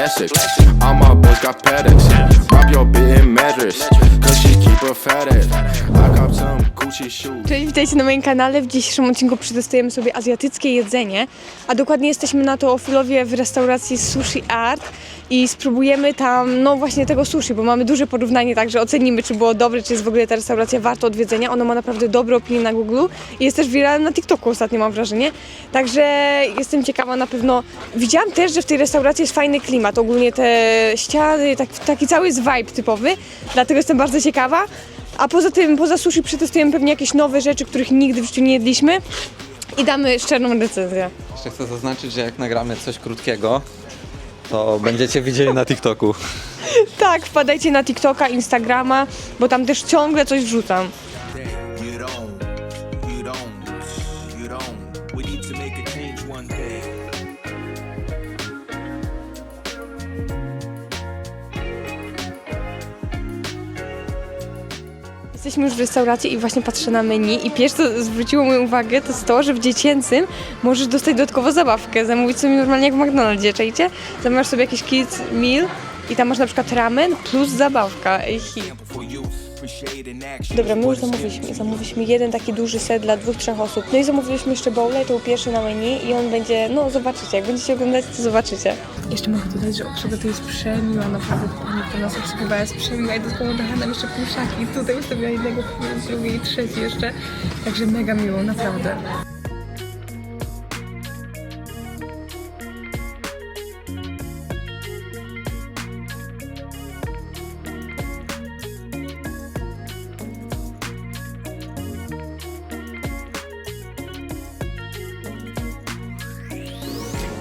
classic. All my boys got. Drop your bit in measures, cause she keep her. I got some Gucci shoes. Cześć, witajcie na moim kanale. W dzisiejszym odcinku przetestujemy sobie azjatyckie jedzenie, a dokładnie jesteśmy na Teofilowie w restauracji Sushi Art i spróbujemy tam, no właśnie tego sushi, bo mamy duże porównanie, także ocenimy, czy było dobre, czy jest w ogóle ta restauracja warta odwiedzenia. Ona ma naprawdę dobre opinie na Google i jest też wiralna na TikToku ostatnio, mam wrażenie. Także jestem ciekawa na pewno. Widziałam też, że w tej restauracji jest fajny klimat, ogólnie te ściany, tak, taki cały jest vibe typowy, dlatego jestem bardzo ciekawa. A poza tym, poza sushi przetestujemy pewnie jakieś nowe rzeczy, których nigdy w życiu nie jedliśmy i damy szczerą recenzję. Jeszcze chcę zaznaczyć, że jak nagramy coś krótkiego, to będziecie widzieli na TikToku. Tak, wpadajcie na TikToka, Instagrama, bo tam też ciągle coś wrzucam. Jesteśmy już w restauracji i właśnie patrzę na menu i pierwsze co zwróciło moją uwagę to jest to, że w dziecięcym możesz dostać dodatkowo zabawkę, zamówić sobie normalnie jak w McDonaldzie, czajcie? Zamawiasz sobie jakiś kids meal i tam masz na przykład ramen plus zabawka. Ej, hit. Dobra, my już zamówiliśmy. Zamówiliśmy jeden taki duży set dla dwóch, trzech osób. No i zamówiliśmy jeszcze bowle, to był pierwszy na menu i on będzie, no zobaczycie, jak będziecie oglądać, to zobaczycie. Jeszcze mogę dodać, że obsługa to jest przemiła, naprawdę pani, która nas obsługowała jest przemiła i dodatkowo dała nam jeszcze pluszaki. Tutaj ustawiła jednego, drugi i trzeci jeszcze. Także mega miło, naprawdę.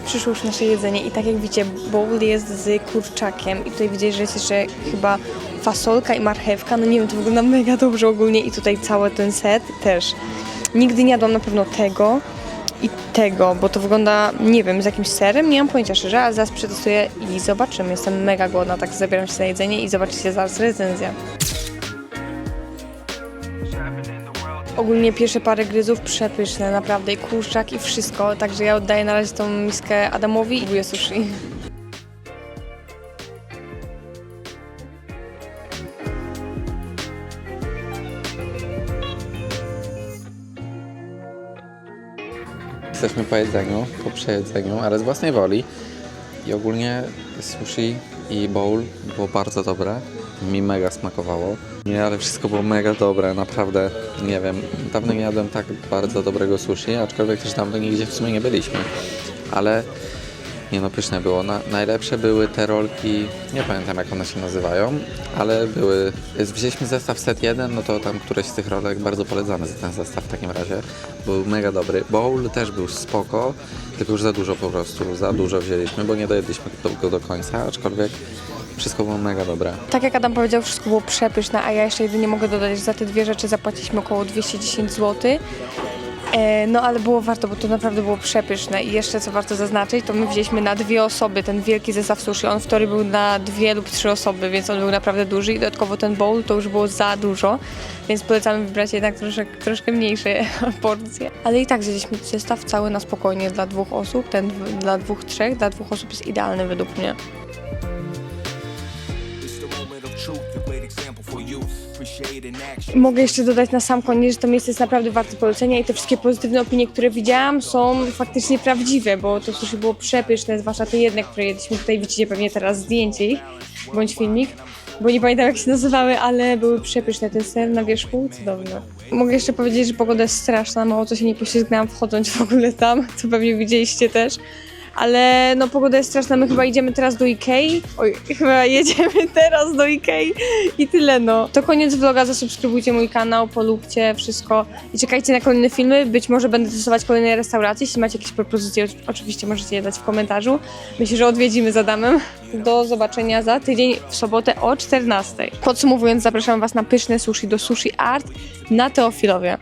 Przyszło już nasze jedzenie i tak jak widzicie, bowl jest z kurczakiem i tutaj widzicie, że jest jeszcze chyba fasolka i marchewka, no nie wiem, to wygląda mega dobrze ogólnie i tutaj cały ten set też. Nigdy nie jadłam na pewno tego i tego, bo to wygląda, nie wiem, z jakimś serem, nie mam pojęcia szczerze, ale zaraz przetestuję i zobaczymy. Jestem mega głodna, tak zabieram się za jedzenie i zobaczycie zaraz recenzję. Ogólnie pierwsze parę gryzów przepyszne, naprawdę i kurczak i wszystko, także ja oddaję na razie tą miskę Adamowi i próbuję sushi. Jesteśmy po jedzeniu, po przejedzeniu, ale z własnej woli. I ogólnie sushi i bowl było bardzo dobre. Mi mega smakowało. Nie, ale wszystko było mega dobre, naprawdę. Nie wiem, dawno nie jadłem tak bardzo dobrego sushi, aczkolwiek też dawno nigdzie w sumie nie byliśmy. Ale nie no, pyszne było. Na, najlepsze były te rolki, nie pamiętam jak one się nazywają, ale były, wzięliśmy zestaw set 1, no to tam któreś z tych rolek bardzo polecamy za ten zestaw w takim razie. Był mega dobry. Bowl też był spoko, tylko już za dużo po prostu, za dużo wzięliśmy, bo nie dojedliśmy go do końca, aczkolwiek wszystko było mega dobre. Tak jak Adam powiedział, wszystko było przepyszne, a ja jeszcze jedynie mogę dodać, że za te dwie rzeczy zapłaciliśmy około 210 zł. E, no ale było warto, bo to naprawdę było przepyszne. I jeszcze co warto zaznaczyć, to my wzięliśmy na dwie osoby ten wielki zestaw sushi. On w teorii był na dwie lub trzy osoby, więc on był naprawdę duży i dodatkowo ten bowl to już było za dużo, więc polecamy wybrać jednak troszkę, troszkę mniejsze porcje. Ale i tak zjedliśmy zestaw cały na spokojnie dla dwóch osób, ten dla dwóch, trzech, dla dwóch osób jest idealny według mnie. Mogę jeszcze dodać na sam koniec, że to miejsce jest naprawdę warte polecenia i te wszystkie pozytywne opinie, które widziałam są faktycznie prawdziwe, bo to sushi było przepyszne, zwłaszcza te jedne, które jedliśmy. Tutaj widzicie pewnie teraz zdjęcie ich, bądź filmik, bo nie pamiętam jak się nazywały, ale były przepyszne. Ten ser na wierzchu, cudowny. Mogę jeszcze powiedzieć, że pogoda jest straszna, mało co się nie poślizgnęłam wchodząc w ogóle tam, co pewnie widzieliście też. Ale no pogoda jest straszna, my chyba idziemy teraz do Ikei. Oj, chyba jedziemy teraz do Ikei i tyle no. To koniec vloga, zasubskrybujcie mój kanał, polubcie wszystko i czekajcie na kolejne filmy. Być może będę testować kolejne restauracje. Jeśli macie jakieś propozycje, oczy- oczywiście możecie je dać w komentarzu. Myślę, że odwiedzimy z Adamem. Do zobaczenia za tydzień w sobotę o 14. Podsumowując, zapraszam Was na pyszne sushi do Sushi Art na Teofilowie.